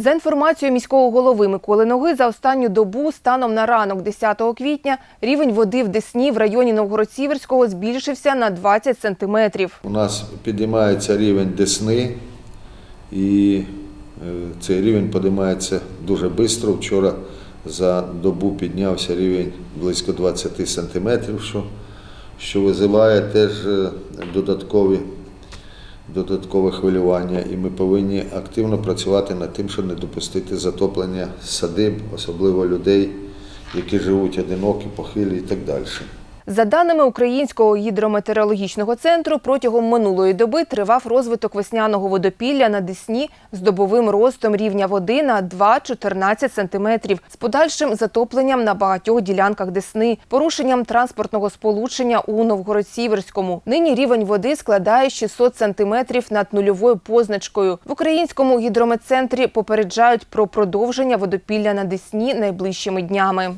За інформацією міського голови Миколи Ноги, за останню добу станом на ранок 10 квітня рівень води в Десні в районі Новгород-Сіверського збільшився на 20 сантиметрів. У нас підіймається рівень Десни, і е, цей рівень підіймається дуже швидко. Вчора за добу піднявся рівень близько 20 сантиметрів, що, що визиває теж е, додаткові, додаткове хвилювання. І ми повинні активно працювати над тим, щоб не допустити затоплення садиб, особливо людей, які живуть одинокі, похилі і так далі. За даними Українського гідрометеорологічного центру, протягом минулої доби тривав розвиток весняного водопілля на Десні з добовим ростом рівня води на 2-14 сантиметрів, з подальшим затопленням на багатьох ділянках Десни, порушенням транспортного сполучення у Новгород-Сіверському. Нині рівень води складає 600 сантиметрів над нульовою позначкою. В Українському гідрометцентрі попереджають про продовження водопілля на Десні найближчими днями.